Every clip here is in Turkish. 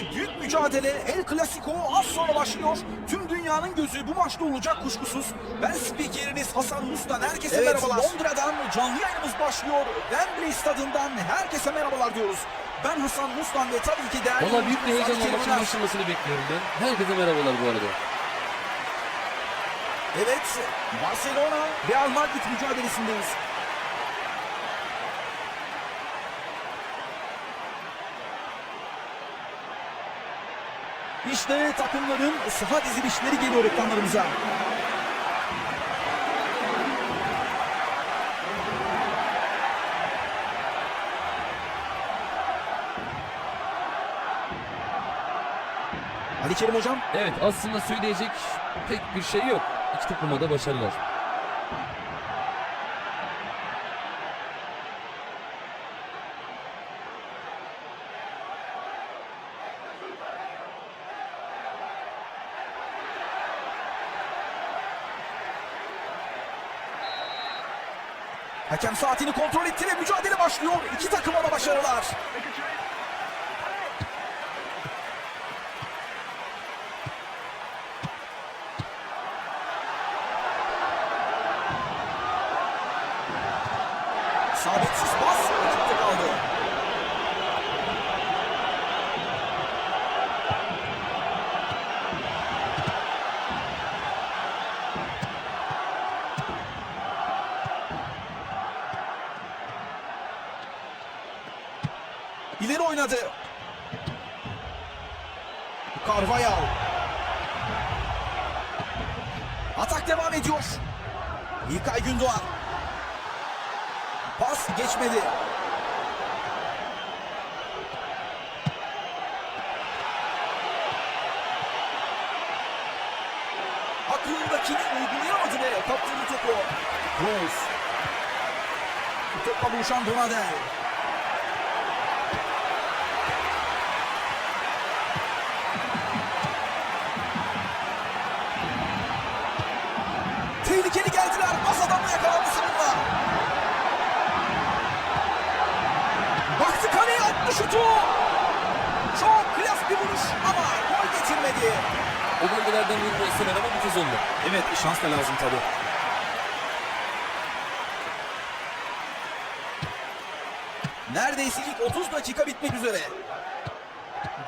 Maç, büyük mücadele, El Clasico az sonra başlıyor. Tüm dünyanın gözü bu maçta olacak kuşkusuz. Ben spikeriniz Hasan Mustan. Herkese Evet, merhabalar. Londra'dan canlı yayınımız başlıyor. Wembley stadından herkese merhabalar diyoruz. Ben Hasan Mustan ve tabii ki değerli... Valla büyük bir heyecanla maçın başlamasını bekliyorum ben. Herkese merhabalar bu arada. Evet, Barcelona, Real Madrid mücadelesindeyiz. İşte takımların saha dizilişleri geliyor ekranlarımıza. Ali Kerim Hocam, Evet aslında söyleyecek pek bir şey yok. İki takıma da başarılar. Hakem saatini kontrol etti ve mücadele başlıyor. İki takıma da başarılar. Sabitsiz pas rakipte kaldı. İleri oynadı. Carvajal. Atak devam ediyor. İlkay Gündoğan. Pas geçmedi. Aklındakini uygulayamadı ve kaptırdı topu. Rose. Topla buluşan Donadel. Şutu. Çok klas bir vuruş ama gol getirmedi. O bölgelerden vurma istemen ama bu kez oldu. Evet şans da lazım tabii. Neredeyse ilk 30 dakika bitmek üzere.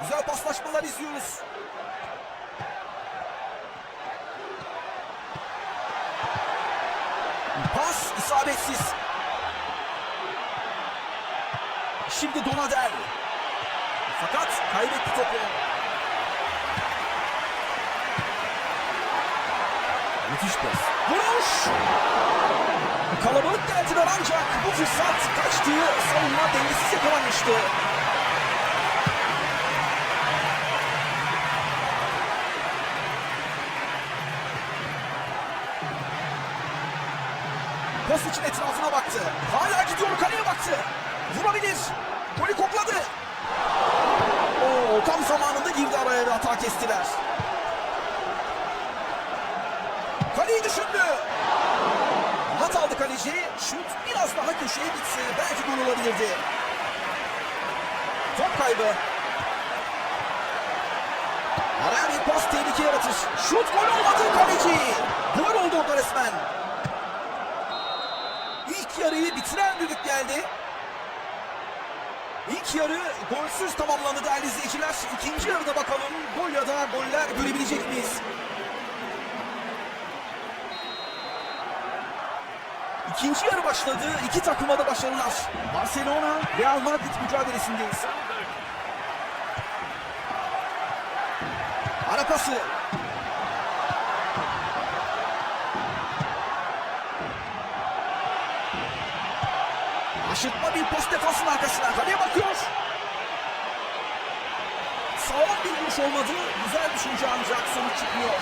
Güzel paslaşmalar izliyoruz. Pas isabetsiz. Şimdi Donadel. Fakat kaybetti topu. Müthiş pas. Vuruş! Kalabalık geldiler ancak bu fırsat kaçtığı savunma dengesiz yakalanmıştı. Pas için etrafına baktı. Hala gidiyor kaleye baktı. Vurabilir. Golü kokladı. Oo, tam zamanında girdi araya ve hata kestiler. Kaleyi düşündü. Hat aldı kaleci. Şut biraz daha köşeye gitse belki gol olabilirdi. Top kaybı. Araya bir pas tehlike yaratır. Şut gol olmadı kaleci. Gol oldu orada resmen. İlk yarıyı bitiren düdük geldi. İlk yarı golsüz tamamlandı değerli izleyiciler. İkinci yarıda bakalım gol ya da goller görebilecek miyiz? İkinci yarı başladı. İki takıma da başarılar. Barcelona, Real Madrid mücadelesindeyiz. Ara pası. Aşırtma bir pas defansın arkasına. Kaleye bakıyor. Sağlam bir vuruş olmadı. Güzel düşünce ancak sonuç çıkmıyor.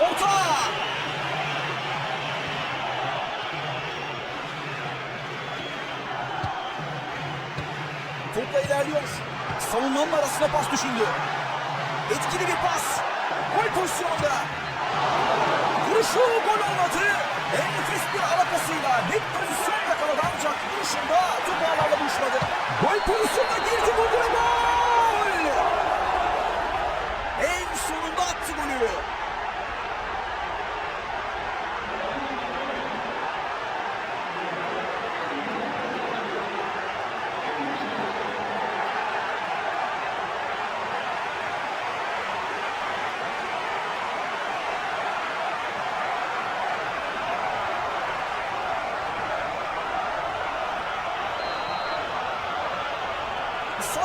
Orta. Topla ilerliyor. Savunmanın arasına pas düşündü. Etkili bir pas. Gol pozisyonunda. Vuruşu gol olmadı. Enfes bir alakasıyla net pozisyon yakaladı ancak vuruşunda top ağlarla buluşmadı. Gol pozisyonuna girdi vurdu ve gol! En sonunda attı golü.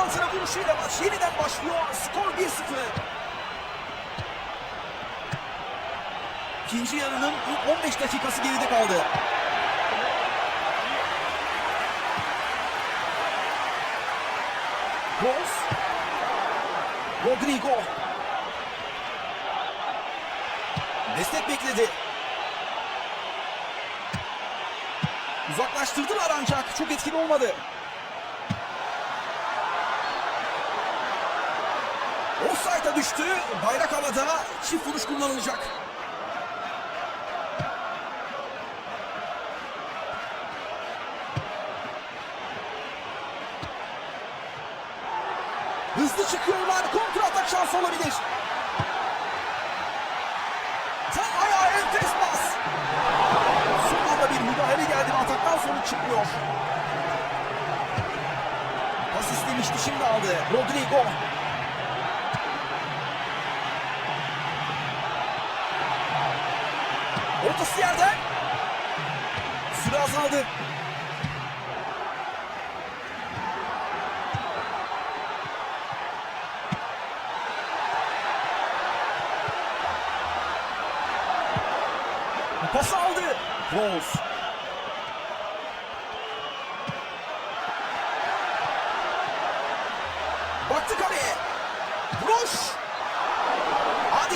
Santra vuruşuyla maç yeniden başlıyor. Skor 1-0. İkinci yarının ilk 15 dakikası geride kaldı. Rose. Rodrigo. Destek bekledi. Uzaklaştırdılar ancak çok etkili olmadı. Offside'a düştü. Bayrak havada. Çift vuruş kullanılacak. Hızlı çıkıyorlar. Kontra atak şansı olabilir. Tam ayağa enfes pas. Son anda bir müdahale geldi ve ataktan sonra çıkmıyor. Pas istemişti şimdi aldı. Rodrigo. Ortası yerden. Süre azaldı. Pas aldı. Rose. Baktı kaleye. Vuruş.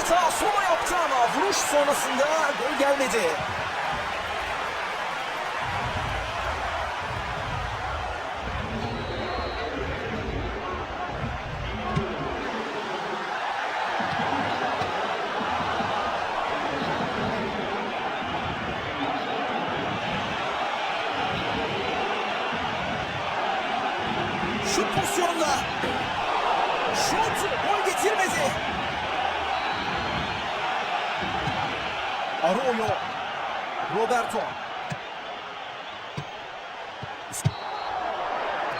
Adeta solo yaptı ama vuruş sonrasında gol gelmedi. Şut pozisyonunda. Şut gol getirmedi. Arroyo. Roberto.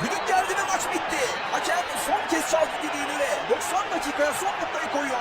Düdük geldi ve maç bitti. Hakem son kez çaldı dediğini ve 90 dakikaya son noktayı koyuyor.